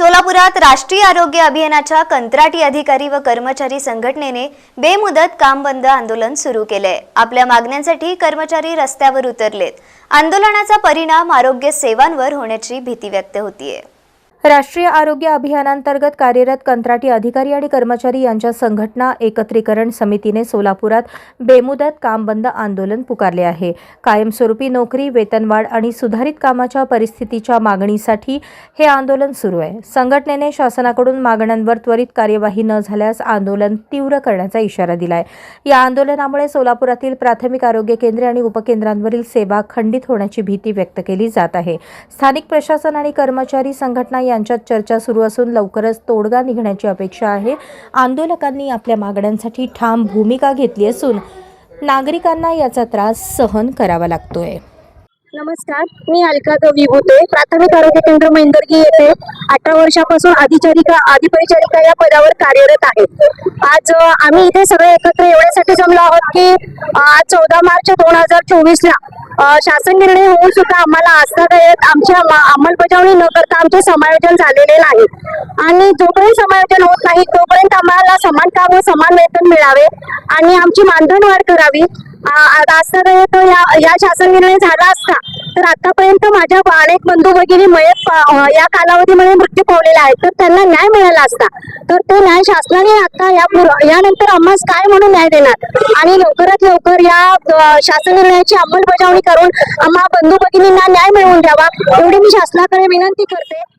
सोलापुरात राष्ट्रीय आरोग्य अभियानाच्या कंत्राटी अधिकारी व कर्मचारी संघटनेने बेमुदत काम बंद आंदोलन सुरू केलंय आपल्या मागण्यांसाठी कर्मचारी रस्त्यावर उतरलेत. आंदोलनाचा परिणाम आरोग्य सेवांवर होण्याची भीती व्यक्त होतीये. राष्ट्रीय आरोग्य अभियानांतर्गत कार्यरत कंत्राटी अधिकारी आणि कर्मचारी यांच्या संघटना एकत्रीकरण समितीने सोलापुरात बेमुदत काम बंद आंदोलन पुकारले आहे. कायमस्वरूपी नोकरी वेतनवाढ आणि सुधारित कामाच्या परिस्थितीच्या मागणीसाठी हे आंदोलन सुरू आहे. संघटनेने शासनाकडून मागण्यांवर त्वरित कार्यवाही न झाल्यास आंदोलन तीव्र करण्याचा इशारा दिलाय. या आंदोलनामुळे सोलापुरातील प्राथमिक आरोग्य केंद्रे आणि उपकेंद्रांवरील सेवा खंडित होण्याची भीती व्यक्त केली जात आहे. स्थानिक प्रशासन आणि कर्मचारी संघटना यांच्यात चर्चा सुरू असून लवकरच तोडगा निघण्याची अपेक्षा आहे. आंदोलकांनी आपल्या मागण्यांसाठी ठाम भूमिका घेतली असून नागरिकांना याचा त्रास सहन करावा लागतोय. नमस्कार मी अलका विभूते प्राथमिक आरोग्य केंद्र मैंदर्गी येथे अठरा वर्षापासून अधिचारिका अधिपरिचारिका या पदावर कार्यरत आहे. आज आम्ही इथे सगळे एकत्र एवढ्यासाठी जमलो आहोत की आज चौदा मार्च दोन हजार चोवीस ला शासन निर्णय होऊन सुद्धा आम्हाला आस्थादायक आमच्या अंमलबजावणी न करता आमचे समायोजन झालेले नाही. आणि जोपर्यंत समायोजन होत नाही तोपर्यंत आम्हाला समान काम व समान वेतन मिळावे आणि आमची मानधन वाढ करावी. आ- आ- या या शासन निर्णय झाला असता तर आतापर्यंत माझ्या अनेक बंधू भगिनी मयत या कालावधीमध्ये मृत्यू पावलेला आहे. तर त्यांना न्याय मिळाला असता. तर ते न्याय शासनाने आता या यानंतर आम्हाला काय म्हणून न्याय देणार? आणि लवकरात लवकर या शासन निर्णयाची अंमलबजावणी करून आम्हा बंधू भगिनींना न्याय मिळवून द्यावा एवढी मी शासनाकडे विनंती करते.